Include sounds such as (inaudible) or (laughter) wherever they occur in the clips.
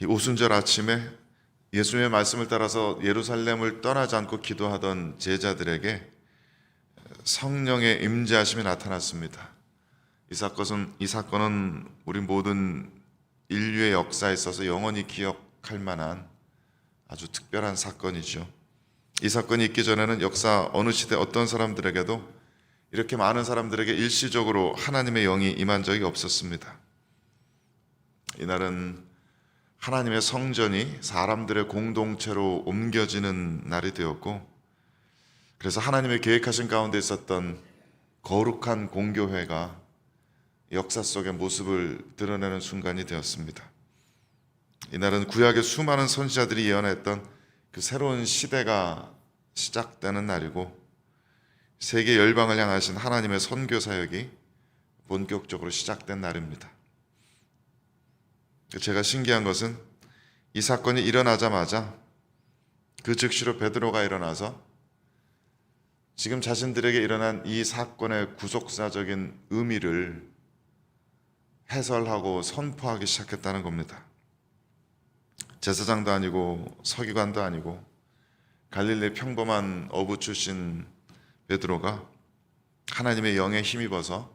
이 오순절 아침에 예수님의 말씀을 따라서 예루살렘을 떠나지 않고 기도하던 제자들에게 성령의 임재하심이 나타났습니다. 이 사건은 이 사건은 우리 모든 인류의 역사에 있어서 영원히 기억할 만한 아주 특별한 사건이죠. 이 사건이 있기 전에는 역사 어느 시대 어떤 사람들에게도 이렇게 많은 사람들에게 일시적으로 하나님의 영이 임한 적이 없었습니다. 이날은 하나님의 성전이 사람들의 공동체로 옮겨지는 날이 되었고, 그래서 하나님의 계획하신 가운데 있었던 거룩한 공교회가 역사 속의 모습을 드러내는 순간이 되었습니다. 이날은 구약의 수많은 선지자들이 예언했던 그 새로운 시대가 시작되는 날이고 세계 열방을 향하신 하나님의 선교 사역이 본격적으로 시작된 날입니다. 제가 신기한 것은 이 사건이 일어나자마자 그 즉시로 베드로가 일어나서 지금 자신들에게 일어난 이 사건의 구속사적인 의미를 해설하고 선포하기 시작했다는 겁니다. 제사장도 아니고 서기관도 아니고 갈릴리 평범한 어부 출신 베드로가 하나님의 영에 힘입어서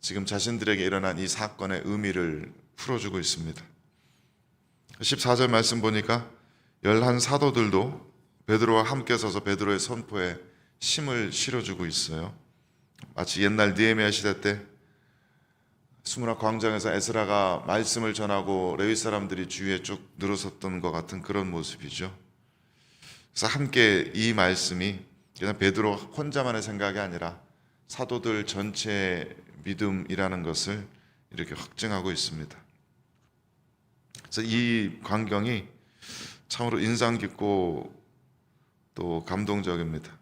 지금 자신들에게 일어난 이 사건의 의미를 풀어주고 있습니다. 14절 말씀 보니까 열한 사도들도 베드로와 함께 서서 베드로의 선포에 힘을 실어주고 있어요. 마치 옛날 니에미아 시대 때 수문학 광장에서 에스라가 말씀을 전하고 레위 사람들이 주위에 쭉 늘어섰던 것 같은 그런 모습이죠. 그래서 함께 이 말씀이 그냥 베드로 혼자만의 생각이 아니라 사도들 전체의 믿음이라는 것을 이렇게 확증하고 있습니다. 그래서 이 광경이 참으로 인상 깊고 또 감동적입니다.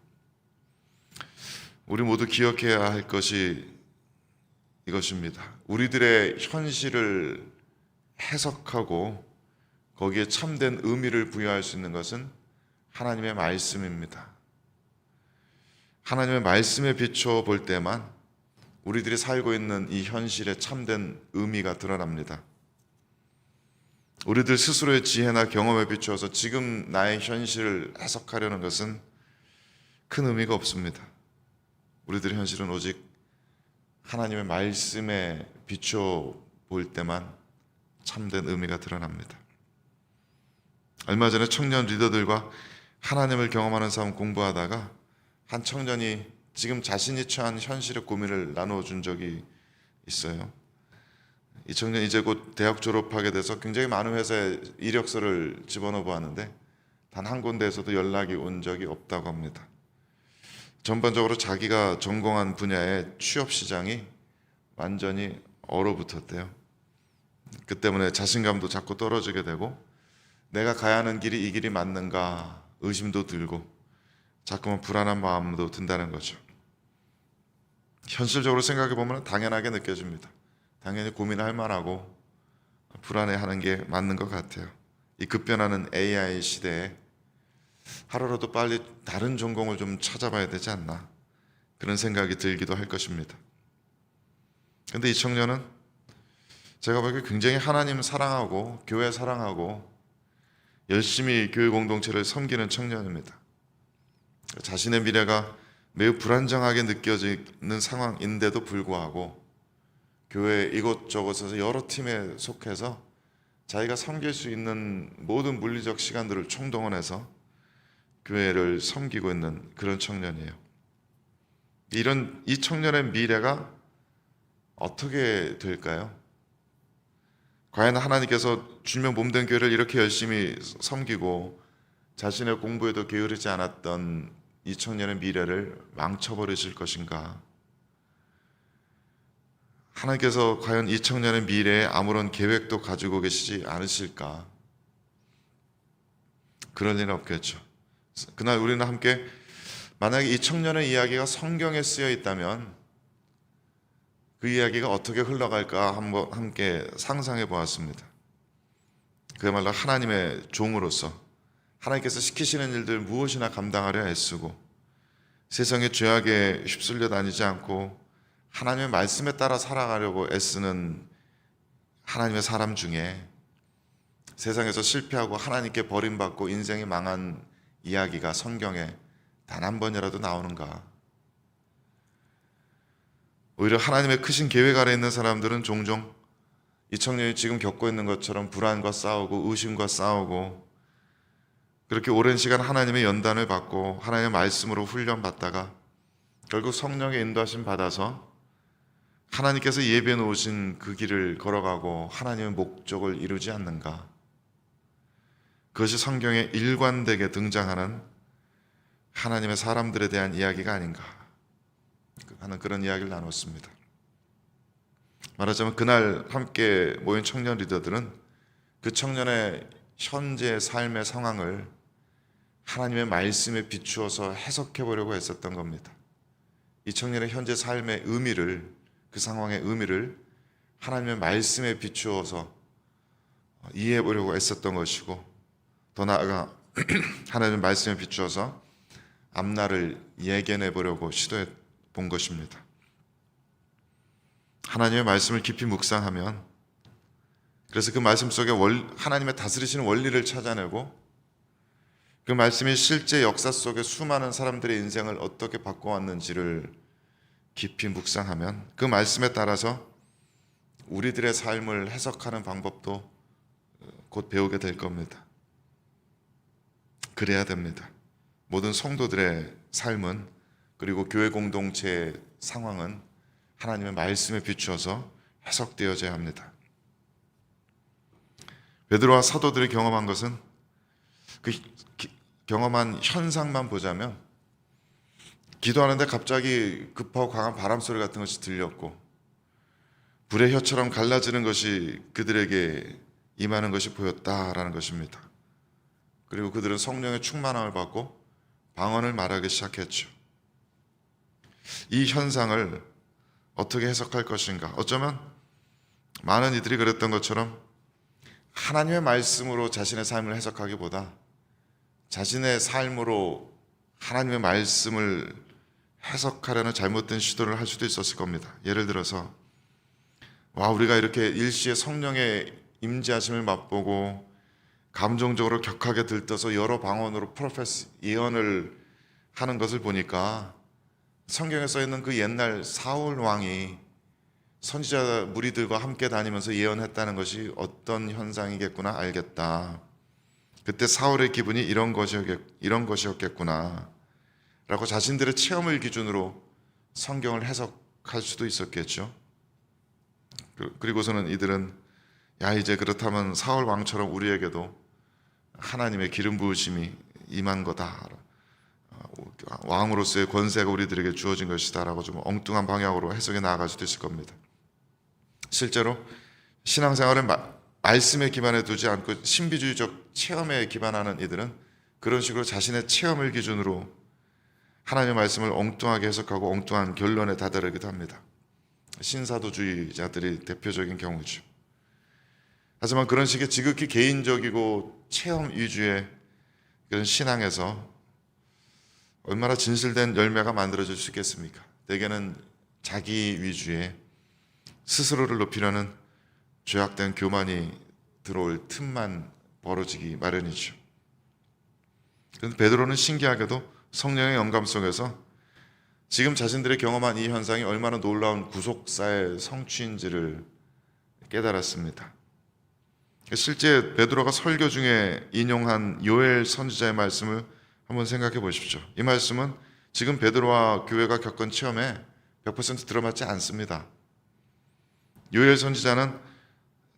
우리 모두 기억해야 할 것이 이것입니다. 우리들의 현실을 해석하고 거기에 참된 의미를 부여할 수 있는 것은 하나님의 말씀입니다. 하나님의 말씀에 비춰 볼 때만 우리들이 살고 있는 이 현실의 참된 의미가 드러납니다. 우리들 스스로의 지혜나 경험에 비추어서 지금 나의 현실을 해석하려는 것은 큰 의미가 없습니다. 우리들의 현실은 오직 하나님의 말씀에 비춰 볼 때만 참된 의미가 드러납니다. 얼마 전에 청년 리더들과 하나님을 경험하는 삶 공부하다가 한 청년이 지금 자신이 처한 현실의 고민을 나누어 준 적이 있어요. 이 청년 이제 곧 대학 졸업하게 돼서 굉장히 많은 회사에 이력서를 집어넣어 보았는데 단 한 군데에서도 연락이 온 적이 없다고 합니다. 전반적으로 자기가 전공한 분야의 취업 시장이 완전히 얼어붙었대요. 그 때문에 자신감도 자꾸 떨어지게 되고 내가 가야 하는 길이 이 길이 맞는가 의심도 들고 자꾸만 불안한 마음도 든다는 거죠. 현실적으로 생각해 보면 당연하게 느껴집니다. 당연히 고민할 만하고 불안해하는 게 맞는 것 같아요. 이 급변하는 AI 시대에 하루라도 빨리 다른 전공을 좀 찾아봐야 되지 않나 그런 생각이 들기도 할 것입니다. 근데 이 청년은 제가 보기에 굉장히 하나님 사랑하고 교회 사랑하고 열심히 교회 공동체를 섬기는 청년입니다. 자신의 미래가 매우 불안정하게 느껴지는 상황인데도 불구하고 교회 이곳저곳에서 여러 팀에 속해서 자기가 섬길 수 있는 모든 물리적 시간들을 총동원해서 교회를 섬기고 있는 그런 청년이에요. 이런 이 청년의 미래가 어떻게 될까요? 과연 하나님께서 주명 몸된 교회를 이렇게 열심히 섬기고 자신의 공부에도 게으르지 않았던 이 청년의 미래를 망쳐버리실 것인가? 하나님께서 과연 이 청년의 미래에 아무런 계획도 가지고 계시지 않으실까? 그럴 리는 없겠죠. 그날 우리는 함께 만약에 이 청년의 이야기가 성경에 쓰여 있다면 그 이야기가 어떻게 흘러갈까 한번 함께 상상해 보았습니다. 그야말로 하나님의 종으로서 하나님께서 시키시는 일들 무엇이나 감당하려 애쓰고 세상의 죄악에 휩쓸려 다니지 않고 하나님의 말씀에 따라 살아가려고 애쓰는 하나님의 사람 중에 세상에서 실패하고 하나님께 버림받고 인생이 망한 이야기가 성경에 단 한 번이라도 나오는가? 오히려 하나님의 크신 계획 아래 있는 사람들은 종종 이 청년이 지금 겪고 있는 것처럼 불안과 싸우고 의심과 싸우고 그렇게 오랜 시간 하나님의 연단을 받고 하나님의 말씀으로 훈련받다가 결국 성령의 인도하심 받아서 하나님께서 예비해 놓으신 그 길을 걸어가고 하나님의 목적을 이루지 않는가? 그것이 성경에 일관되게 등장하는 하나님의 사람들에 대한 이야기가 아닌가 하는 그런 이야기를 나눴습니다. 말하자면 그날 함께 모인 청년 리더들은 그 청년의 현재 삶의 상황을 하나님의 말씀에 비추어서 해석해 보려고 했었던 겁니다. 이 청년의 현재 삶의 의미를 그 상황의 의미를 하나님의 말씀에 비추어서 이해해 보려고 애썼던 것이고 더 나아가 (clears throat) 하나님의 말씀에 비추어서 앞날을 예견해 보려고 시도해 본 것입니다. 하나님의 말씀을 깊이 묵상하면 그래서 그 말씀 속에 원, 하나님의 다스리시는 원리를 찾아내고 그 말씀이 실제 역사 속에 수많은 사람들의 인생을 어떻게 바꿔왔는지를 깊이 묵상하면 그 말씀에 따라서 우리들의 삶을 해석하는 방법도 곧 배우게 될 겁니다. 그래야 됩니다. 모든 성도들의 삶은 그리고 교회 공동체의 상황은 하나님의 말씀에 비추어서 해석되어져야 합니다. 베드로와 사도들이 경험한 것은 그 기- 경험한 현상만 보자면 기도하는데 갑자기 급하고 강한 바람 소리 같은 것이 들렸고 불의 혀처럼 갈라지는 것이 그들에게 임하는 것이 보였다라는 것입니다. 그리고 그들은 성령의 충만함을 받고 방언을 말하기 시작했죠. 이 현상을 어떻게 해석할 것인가? 어쩌면 많은 이들이 그랬던 것처럼 하나님의 말씀으로 자신의 삶을 해석하기보다 자신의 삶으로 하나님의 말씀을 해석하려는 잘못된 시도를 할 수도 있었을 겁니다. 예를 들어서 와 우리가 이렇게 일시에 성령의 임재하심을 맛보고 감정적으로 격하게 들떠서 여러 방언으로 프로페스 예언을 하는 것을 보니까 성경에 써 있는 그 옛날 사울 왕이 선지자 무리들과 함께 다니면서 예언했다는 것이 어떤 현상이겠구나 알겠다. 그때 사울의 기분이 이런 것이었겠, 이런 것이었겠구나. 라고 자신들의 체험을 기준으로 성경을 해석할 수도 있었겠죠. 그- 그리고서는 이들은 야 이제 그렇다면 사울 왕처럼 우리에게도 하나님의 기름 부으심이 임한 거다. 왕으로서의 권세가 우리들에게 주어진 것이다라고 좀 엉뚱한 방향으로 해석해 나아갈 수도 있을 겁니다. 실제로 신앙생활은 마- 말씀에 기반해 두지 않고 신비주의적 체험에 기반하는 이들은 그런 식으로 자신의 체험을 기준으로 하나님의 말씀을 엉뚱하게 해석하고 엉뚱한 결론에 다다르기도 합니다. 신사도주의자들이 대표적인 경우죠. 하지만 그런 식의 지극히 개인적이고 체험 위주의 그런 신앙에서 얼마나 진실된 열매가 만들어질 수 있겠습니까? 대개는 자기 위주의 스스로를 높이려는 죄악된 교만이 들어올 틈만 벌어지기 마련이죠. 그런데 베드로는 신기하게도 성령의 영감 속에서 지금 자신들의 경험한 이 현상이 얼마나 놀라운 구속사의 성취인지를 깨달았습니다. 실제 베드로가 설교 중에 인용한 요엘 선지자의 말씀을 한번 생각해 보십시오. 이 말씀은 지금 베드로와 교회가 겪은 체험에 100% 들어맞지 않습니다. 요엘 선지자는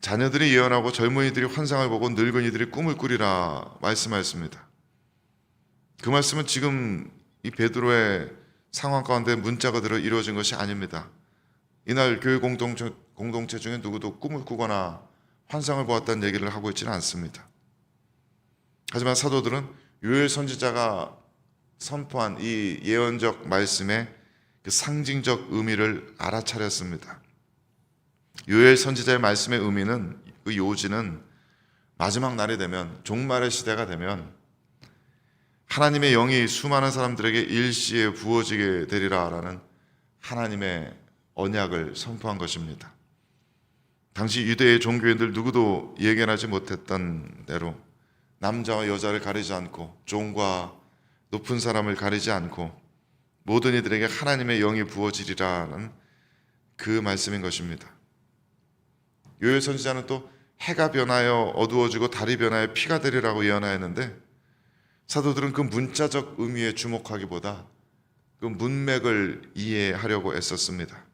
자녀들이 예언하고 젊은이들이 환상을 보고 늙은이들이 꿈을 꾸리라 말씀하였습니다. 그 말씀은 지금 이 베드로의 상황 가운데 문자가 들어 이루어진 것이 아닙니다. 이날 교회 공동체, 공동체 중에 누구도 꿈을 꾸거나 환상을 보았다는 얘기를 하고 있지는 않습니다. 하지만 사도들은 요엘 선지자가 선포한 이 예언적 말씀의 그 상징적 의미를 알아차렸습니다. 요엘 선지자의 말씀의 의미는 그 요지는 마지막 날이 되면 종말의 시대가 되면 하나님의 영이 수많은 사람들에게 일시에 부어지게 되리라라는 하나님의 언약을 선포한 것입니다. 당시 유대의 종교인들 누구도 예견하지 못했던 대로 남자와 여자를 가리지 않고 종과 높은 사람을 가리지 않고 모든 이들에게 하나님의 영이 부어지리라는 그 말씀인 것입니다. 요엘 선지자는 또 해가 변하여 어두워지고 달이 변하여 피가 되리라고 예언하였는데 사도들은 그 문자적 의미에 주목하기보다 그 문맥을 이해하려고 애썼습니다.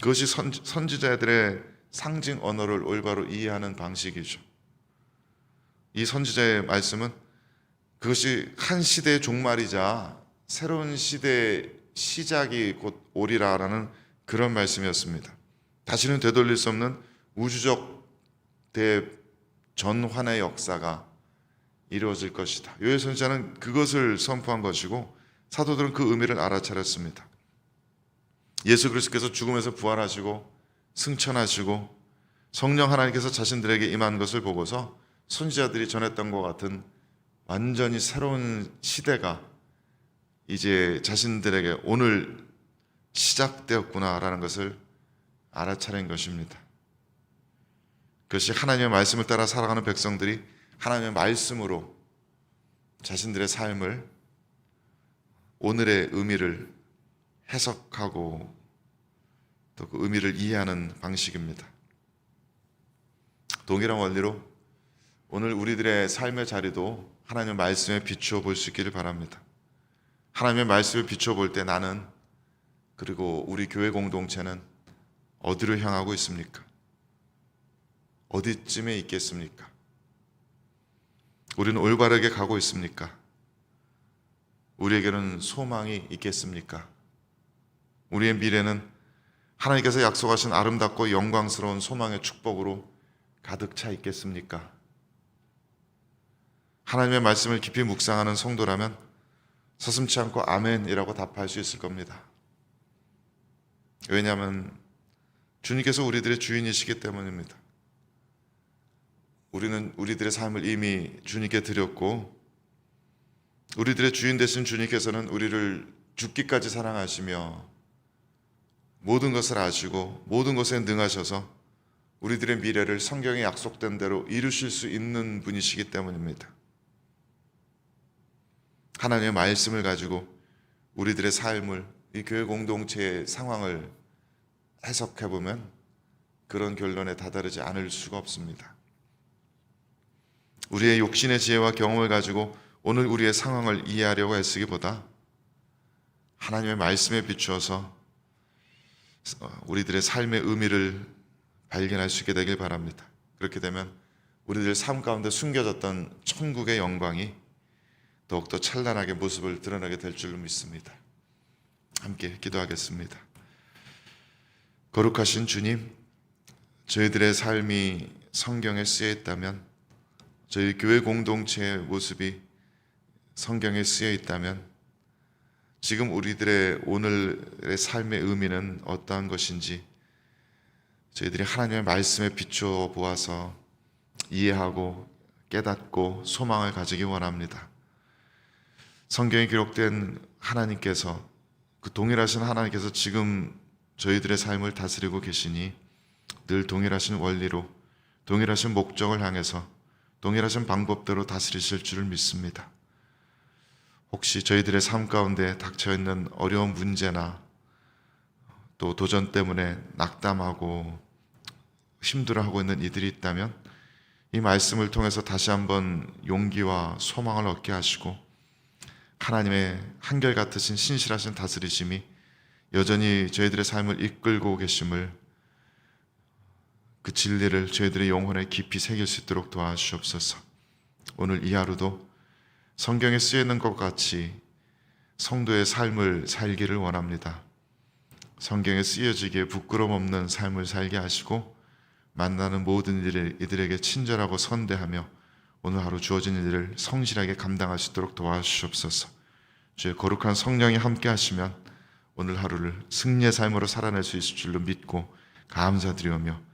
그것이 선, 선지자들의 상징 언어를 올바로 이해하는 방식이죠. 이 선지자의 말씀은 그것이 한 시대의 종말이자 새로운 시대의 시작이 곧 오리라라는 그런 말씀이었습니다. 다시는 되돌릴 수 없는 우주적 대전환의 역사가 이루어질 것이다. 요엘 선지자는 그것을 선포한 것이고 사도들은 그 의미를 알아차렸습니다. 예수 그리스도께서 죽음에서 부활하시고 승천하시고 성령 하나님께서 자신들에게 임한 것을 보고서 선지자들이 전했던 것 같은 완전히 새로운 시대가 이제 자신들에게 오늘 시작되었구나라는 것을 알아차린 것입니다. 그것이 하나님의 말씀을 따라 살아가는 백성들이 하나님의 말씀으로 자신들의 삶을 오늘의 의미를 해석하고 또 그 의미를 이해하는 방식입니다. 동일한 원리로 오늘 우리들의 삶의 자리도 하나님의 말씀에 비추어 볼 수 있기를 바랍니다. 하나님의 말씀을 비추어 볼 때 나는 그리고 우리 교회 공동체는 어디로 향하고 있습니까? 어디쯤에 있겠습니까? 우리는 올바르게 가고 있습니까? 우리에게는 소망이 있겠습니까? 우리의 미래는 하나님께서 약속하신 아름답고 영광스러운 소망의 축복으로 가득 차 있겠습니까? 하나님의 말씀을 깊이 묵상하는 성도라면 서슴치 않고 아멘이라고 답할 수 있을 겁니다. 왜냐하면 주님께서 우리들의 주인이시기 때문입니다. 우리는 우리들의 삶을 이미 주님께 드렸고 우리들의 주인 되신 주님께서는 우리를 죽기까지 사랑하시며 모든 것을 아시고 모든 것에 능하셔서 우리들의 미래를 성경에 약속된 대로 이루실 수 있는 분이시기 때문입니다. 하나님의 말씀을 가지고 우리들의 삶을 이 교회 공동체의 상황을 해석해 보면 그런 결론에 다다르지 않을 수가 없습니다. 우리의 욕심의 지혜와 경험을 가지고 오늘 우리의 상황을 이해하려고 애쓰기보다 하나님의 말씀에 비추어서 우리들의 삶의 의미를 발견할 수 있게 되길 바랍니다. 그렇게 되면 우리들 삶 가운데 숨겨졌던 천국의 영광이 더욱더 찬란하게 모습을 드러나게 될 줄로 믿습니다. 함께 기도하겠습니다. 거룩하신 주님, 저희들의 삶이 성경에 쓰여 있다면, 저희 교회 공동체의 모습이 성경에 쓰여 있다면, 지금 우리들의 오늘의 삶의 의미는 어떠한 것인지 저희들이 하나님의 말씀에 비추어 보아서 이해하고 깨닫고 소망을 가지기 원합니다. 성경에 기록된 하나님께서 그 동일하신 하나님께서 지금 저희들의 삶을 다스리고 계시니 늘 동일하신 원리로 동일하신 목적을 향해서 동일하신 방법대로 다스리실 줄을 믿습니다. 혹시 저희들의 삶 가운데 닥쳐 있는 어려운 문제나 또 도전 때문에 낙담하고 힘들어하고 있는 이들이 있다면 이 말씀을 통해서 다시 한번 용기와 소망을 얻게 하시고 하나님의 한결 같으신 신실하신 다스리심이 여전히 저희들의 삶을 이끌고 계심을 그 진리를 저희들의 영혼에 깊이 새길 수 있도록 도와주시옵소서. 오늘 이 하루도 성경에 쓰여 있는 것 같이 성도의 삶을 살기를 원합니다. 성경에 쓰여지기에 부끄럼 없는 삶을 살게 하시고 만나는 모든 일을 이들에게 친절하고 선대하며 오늘 하루 주어진 일을 성실하게 감당할 수 있도록 도와주시옵소서. 주의 거룩한 성령이 함께 하시면 오늘 하루를 승리의 삶으로 살아낼 수 있을 줄로 믿고 감사드리오며